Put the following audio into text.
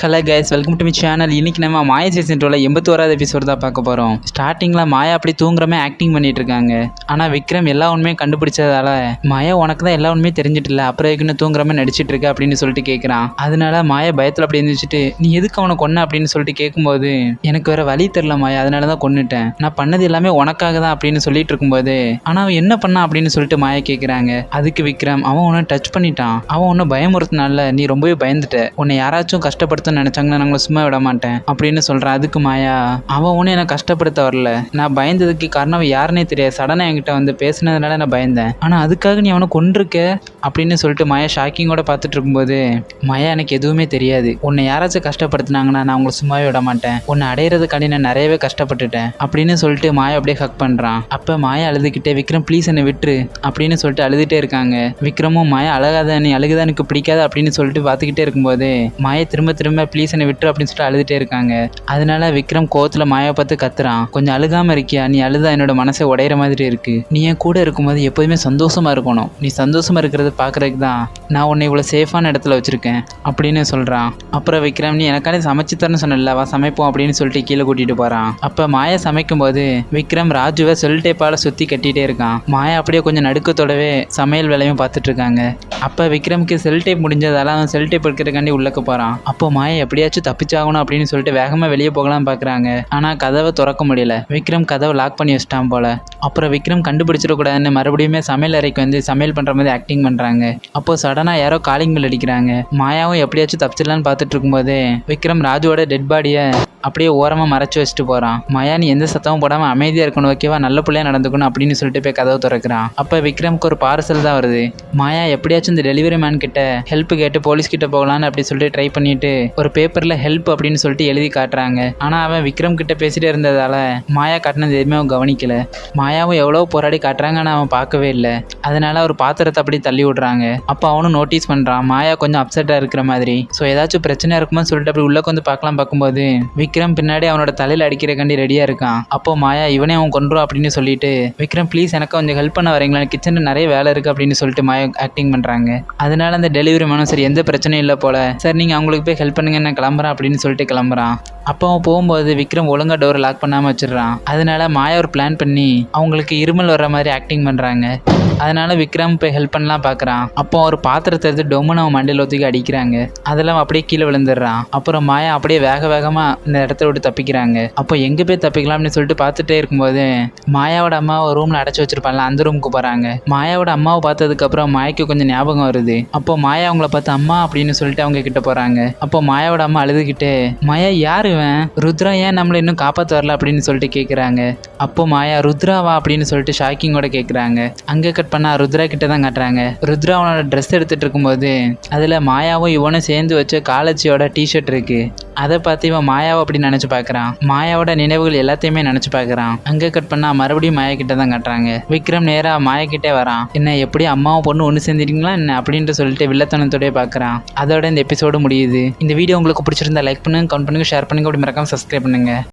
Hello guys welcome to me channel இன்னைக்கு நம்ம மாயா season டூவில் எண்பத்தோராது எபிசோட் தான் பார்க்க போகிறோம் ஸ்டார்டிங்கில் மாயா அப்படி தூங்குறமே ஆக்டிங் பண்ணிட்டு இருக்காங்க. ஆனால் விக்ரம் எல்லா உண்மையும் கண்டுபிடிச்சதால மாயா உனக்கு தான் எல்லா உண்மையும் தெரிஞ்சிட்டு இல்லை அப்புறம் எதுக்குன்னு தூங்குறமே நடிச்சிட்டு இருக்க அப்படின்னு சொல்லிட்டு கேட்குறான் அதனால மாயா பயத்தில் அப்படி இருந்துச்சுட்டு நீ எதுக்கு அவனை கொன்ன? அப்படின்னு சொல்லிட்டு கேட்கும்போது எனக்கு வேற வழி தெரில மாயா அதனால தான் கொன்னுட்டேன். நான் பண்ணது எல்லாமே உனக்காக தான் அப்படின்னு சொல்லிட்டு இருக்கும்போது ஆனால் அவன் என்ன பண்ணான் அப்படின்னு சொல்லிட்டு மாயா கேட்குறாங்க அதுக்கு விக்ரம் அவன் உன்னை டச் பண்ணிட்டான். அவன் உன்னை பயமுறுத்தினால நீ ரொம்பவே பயந்துட்ட. உன்னை யாராச்சும் கஷ்டப்படுத்த நினைச்சாங்கன்னா நான் உங்களை சும்மா விட மாட்டேன் அப்படின்னு சொல்கிறேன் அதுக்கு மாயா. அவன் ஒன்றும் என்னை கஷ்டப்படுத்த வரல. நான் பயந்ததுக்கு காரணம் யாருன்னே தெரியாது. சடனாக என்கிட்ட வந்து பேசினதுனால நான் பயந்தேன். ஆனால் அதுக்காக நீ அவனை கொண்டிருக்க அப்படின்னு சொல்லிட்டு மாயா ஷாக்கிங்கோட பார்த்துட்டு இருக்கும்போது மாயா எனக்கு எதுவுமே தெரியாது. உன்னை யாராச்சும் கஷ்டப்படுத்தினாங்கன்னா நான் அவங்களை சும்மாவே விட மாட்டேன். உன்னை அடையிறதுக்காண்டி நான் நிறையவே கஷ்டப்பட்டுட்டேன். அப்படின்னு சொல்லிட்டு மாயா அப்படியே ஹக் பண்ணுறான் அப்போ மாயா அழுதுகிட்டே விக்ரம் ப்ளீஸ் என்னை விட்டுரு. அப்படின்னு சொல்லிட்டு அழுதுகிட்டே இருக்காங்க. விக்ரமும் மாயா அழகாத நீ அழுகுதா? எனக்கு பிடிக்காது? அப்படின்னு சொல்லிட்டு பார்த்துக்கிட்டே இருக்கும்போது மாயா திரும்ப திரும்ப ப்ளீஸ் என்னை விட்டுரு அப்படின்னு சொல்லிட்டு அழுதுகிட்டே இருக்காங்க. அதனால விக்ரம் கோவத்தில் மாயா பார்த்து கத்துறான். கொஞ்சம் அழுகாம இருக்கியா? நீ அழுதா என்னோட மனசை உடையிற மாதிரி இருக்கு. நீ என் கூட இருக்கும்போது எப்போதுமே சந்தோஷமா இருக்கணும். நீ சந்தோஷமா இருக்கிறத பார்க்கறதுக்கு தான் நான் உன்னை இவ்வளோ சேஃபான இடத்துல வச்சுருக்கேன் அப்படின்னு சொல்கிறான் அப்புறம் விக்ரம் நீ எனக்காண்டி சமைச்சு தரேன்னு சொன்னல வா சமைப்போம் அப்படின்னு சொல்லிட்டு கீழே கூட்டிகிட்டு போகிறான் அப்போ மாயா சமைக்கும்போது விக்ரம் ராஜுவை செல் சுற்றி கட்டிகிட்டே இருக்கான். மாயா அப்படியே கொஞ்சம் நடுக்கத்தோடவே சமையல் வேலையும் பார்த்துட்டு இருக்காங்க. அப்போ விக்ரம்க்கு செல் டேப் முடிஞ்சதால அவன் செல் டேப் எடுக்கிறதுக்காண்டி உள்ளக்க போகிறான் அப்போ மாயா எப்படியாச்சும் தப்பிச்சாகணும் அப்படின்னு சொல்லிட்டு வேகமாக வெளியே போகலாம் பார்க்குறாங்க ஆனால் கதவை திறக்க முடியல. விக்ரம் கதவை லாக் பண்ணி வச்சிட்டான் போல. அப்புறம் விக்ரம் கண்டுபிடிச்சிடக்கூடாதுன்னு மறுபடியுமே சமையல் அறைக்கு வந்து சமையல் பண்ணுற மாதிரி ஆக்டிங் பண்ணுறாங்க அப்போ சடனா யாரோ காலிங் பெல் அடிக்கிறாங்க. மாயாவும் எப்படியாச்சும் தப்பிச்சிடலான்னு பார்த்துட்டு இருக்கும்போது விக்ரம் ராஜுவோட டெட் பாடியை அப்படியே ஓரமாக மறைச்சி வச்சுட்டு போகிறான் மயான் எந்த சத்தமும் போடாமல் அமைதியாக இருக்கணும் ஓகேவா? நல்ல பிள்ளையா நடந்துக்கணும் அப்படின்னு சொல்லிட்டு போய் கதவு திறக்கிறான். அப்போ விக்ரம்க்கு ஒரு பார்சல் தான் வருது. மாயா எப்படியாச்சும் இந்த டெலிவரி மேன் கிட்ட ஹெல்ப் கேட்டு போலீஸ் கிட்ட போகலான்னு அப்படி சொல்லிட்டு ட்ரை பண்ணிட்டு ஒரு பேப்பரில் ஹெல்ப் அப்படின்னு சொல்லிட்டு எழுதி காட்டுறாங்க. ஆனால் அவன் விக்ரம் கிட்ட பேசிட்டே இருந்ததால மாயா காட்டினது எதுவுமே அவன் கவனிக்கல. மாயாவும் எவ்வளோ போராடி காட்டுறாங்க ஆனால் அவன் பார்க்கவே இல்லை. அதனால ஒரு பாத்திரத்தை அப்படி தள்ளி விடுறாங்க. அப்போ அவனும் நோட்டீஸ் பண்ணுறான் மாயா கொஞ்சம் அப்செட்டாக இருக்கிற மாதிரி. ஸோ ஏதாச்சும் பிரச்சனை இருக்குமோ சொல்லிட்டு அப்படி உள்ளே வந்து பார்க்கலாம் பார்க்கும்போது விக்ரம் பின்னாடி அவனோட தலையில் அடிக்கிறக்காண்டி ரெடியாக இருக்கான். அப்போ மாயா இவனே அவன் கொன்றும் அப்படின்னு சொல்லிட்டு விக்ரம் ப்ளீஸ் எனக்கு கொஞ்சம் ஹெல்ப் பண்ண வரீங்களா? கிச்சனில் நிறைய வேலை இருக்குது அப்படின்னு சொல்லிட்டு மாயா ஆக்டிங் பண்ணுறாங்க அதனால அந்த டெலிவரி மேனும் சரி எந்த பிரச்சனையும் இல்லை போல. சரி நீங்கள் அவங்களுக்கு போய் ஹெல்ப் பண்ணுங்க நான் கிளம்புறேன் அப்படின்னு சொல்லிட்டு கிளம்புறான். அப்போ அவன் போகும்போது விக்ரம் ஒழுங்கா டோரை லாக் பண்ணாமல் வச்சிடுறான். அதனால மாயா ஒரு பிளான் பண்ணி அவங்களுக்கு இருமல் வர்ற மாதிரி ஆக்டிங் பண்ணுறாங்க அதனால விக்ரம் போய் ஹெல்ப் பண்ணலாம் பார்க்குறான் அப்போ ஒரு பாத்திரத்தை எடுத்து டொம்முன்னு அவன் மண்டையில் ஒத்துக்கி அடிக்கிறாங்க. அதெல்லாம் அப்படியே கீழே விழுந்துடுறான். அப்புறம் மாயா அப்படியே வேக வேகமாக இந்த இடத்த விட்டு தப்பிக்கிறாங்க. அப்போ எங்கே போய் தப்பிக்கலாம்னு சொல்லிட்டு பார்த்துட்டே இருக்கும்போது மாயாவோட அம்மாவை ரூமில் அடைச்சி வச்சிருப்பாங்க அந்த ரூமுக்கு போகிறாங்க மாயாவோட அம்மாவை பார்த்ததுக்கப்புறம் மாயாக்கு கொஞ்சம் ஞாபகம் வருது. அப்போ மாயா அவங்கள பார்த்து அம்மா அப்படின்னு சொல்லிட்டு அவங்க கிட்ட போகிறாங்க அப்போ மாயாவோட அம்மா அழுதுகிட்டு மாயா யார் இவன்? ருத்ரா ஏன் நம்மளை இன்னும் காப்பாற்ற வரல? அப்படின்னு சொல்லிட்டு கேட்குறாங்க அப்போ மாயா ருத்ராவா அப்படின்னு சொல்லிட்டு ஷாக்கிங்கோட கேட்குறாங்க அங்கே கட் பண்ணா ருத்ரா கிட்ட தான் காட்டுறாங்க. ருத்ரா அவனோட ட்ரெஸ் எடுத்துட்டு இருக்கும்போது அதில் மாயாவும் இவனும் சேர்ந்து வச்ச காலேஜியோட டிஷர்ட் இருக்குது அதை பார்த்து இவன் மாயாவை அப்படி நினச்சி பார்க்குறான். மாயாவோட நினைவுகள் எல்லாத்தையுமே நினச்சி பார்க்குறான். அங்கே கட் பண்ணால் மறுபடியும் மாயா கிட்ட தான் காட்டுறாங்க. விக்ரம் நேராக மாயா கிட்டே வரான். என்ன எப்படி அம்மாவும் பொண்ணு ஒன்று சேர்ந்துட்டீங்களா என்ன? அப்படின்ட்டு சொல்லிட்டு வில்லத்தனத்தோடய பார்க்குறான். அதோட இந்த எபிசோடு முடியுது. இந்த வீடியோ உங்களுக்கு பிடிச்சிருந்தா லைக் பண்ணுங்க கமெண்ட் பண்ணுங்க ஷேர் பண்ணுங்க. அப்படி மறக்காம சப்ஸ்கிரைப் பண்ணுங்க.